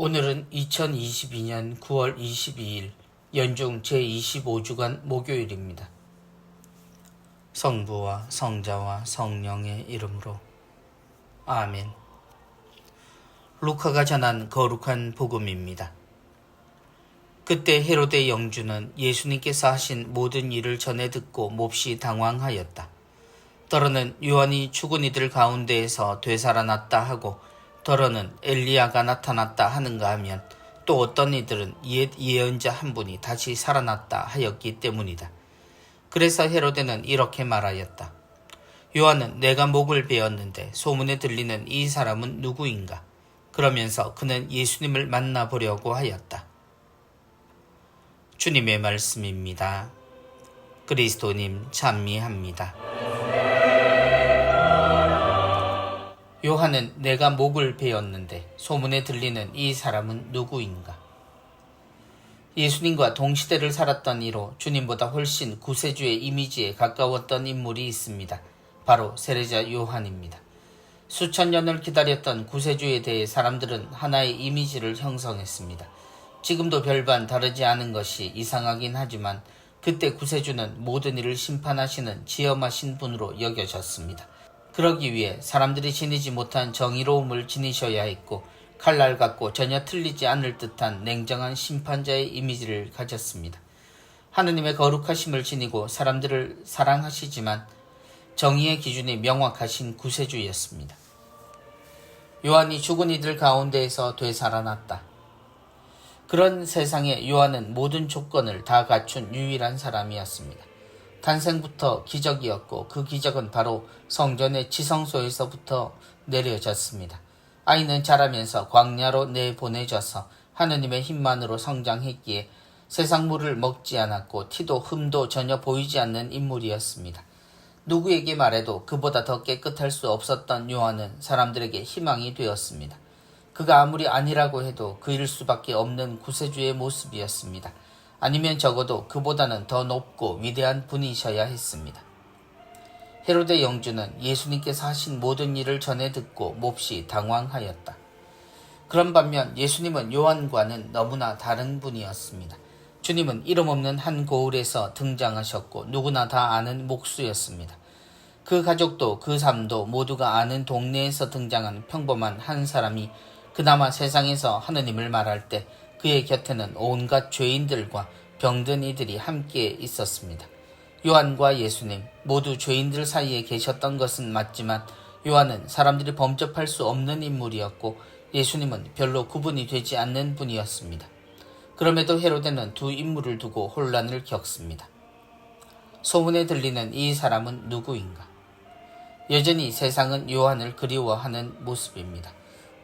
오늘은 2022년 9월 22일 연중 제25주간 목요일입니다. 성부와 성자와 성령의 이름으로 아멘. 루카가 전한 거룩한 복음입니다. 그때 헤로데 영주는 예수님께서 하신 모든 일을 전해 듣고 몹시 당황하였다. 더러는 요한이 죽은 이들 가운데에서 되살아났다 하고 더러는 엘리야가 나타났다 하는가 하면 또 어떤 이들은 옛 예언자 한 분이 다시 살아났다 하였기 때문이다. 그래서 헤로데는 이렇게 말하였다. 요한은 내가 목을 베었는데 소문에 들리는 이 사람은 누구인가? 그러면서 그는 예수님을 만나보려고 하였다. 주님의 말씀입니다. 그리스도님 찬미합니다. 요한은 내가 목을 베었는데 소문에 들리는 이 사람은 누구인가? 예수님과 동시대를 살았던 이로 주님보다 훨씬 구세주의 이미지에 가까웠던 인물이 있습니다. 바로 세례자 요한입니다. 수천 년을 기다렸던 구세주에 대해 사람들은 하나의 이미지를 형성했습니다. 지금도 별반 다르지 않은 것이 이상하긴 하지만 그때 구세주는 모든 일을 심판하시는 지엄하신 분으로 여겨졌습니다. 그러기 위해 사람들이 지니지 못한 정의로움을 지니셔야 했고 칼날 같고 전혀 틀리지 않을 듯한 냉정한 심판자의 이미지를 가졌습니다. 하느님의 거룩하심을 지니고 사람들을 사랑하시지만 정의의 기준이 명확하신 구세주였습니다. 요한이 죽은 이들 가운데에서 되살아났다. 그런 세상에 요한은 모든 조건을 다 갖춘 유일한 사람이었습니다. 탄생부터 기적이었고 그 기적은 바로 성전의 지성소에서부터 내려졌습니다. 아이는 자라면서 광야로 내보내져서 하느님의 힘만으로 성장했기에 세상 물을 먹지 않았고 티도 흠도 전혀 보이지 않는 인물이었습니다. 누구에게 말해도 그보다 더 깨끗할 수 없었던 요한은 사람들에게 희망이 되었습니다. 그가 아무리 아니라고 해도 그일 수밖에 없는 구세주의 모습이었습니다. 아니면 적어도 그보다는 더 높고 위대한 분이셔야 했습니다. 헤로데 영주는 예수님께서 하신 모든 일을 전해 듣고 몹시 당황하였다. 그런 반면 예수님은 요한과는 너무나 다른 분이었습니다. 주님은 이름 없는 한 고을에서 등장하셨고 누구나 다 아는 목수였습니다. 그 가족도 그 삶도 모두가 아는 동네에서 등장한 평범한 한 사람이 그나마 세상에서 하느님을 말할 때 그의 곁에는 온갖 죄인들과 병든 이들이 함께 있었습니다. 요한과 예수님 모두 죄인들 사이에 계셨던 것은 맞지만 요한은 사람들이 범접할 수 없는 인물이었고 예수님은 별로 구분이 되지 않는 분이었습니다. 그럼에도 헤로데는 두 인물을 두고 혼란을 겪습니다. 소문에 들리는 이 사람은 누구인가? 여전히 세상은 요한을 그리워하는 모습입니다.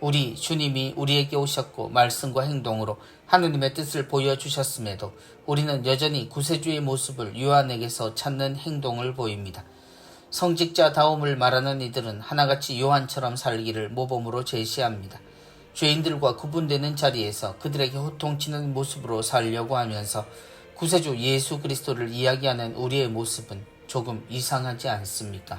우리 주님이 우리에게 오셨고 말씀과 행동으로 하느님의 뜻을 보여주셨음에도 우리는 여전히 구세주의 모습을 요한에게서 찾는 행동을 보입니다. 성직자다움을 말하는 이들은 하나같이 요한처럼 살기를 모범으로 제시합니다. 죄인들과 구분되는 자리에서 그들에게 호통치는 모습으로 살려고 하면서 구세주 예수 그리스도를 이야기하는 우리의 모습은 조금 이상하지 않습니까?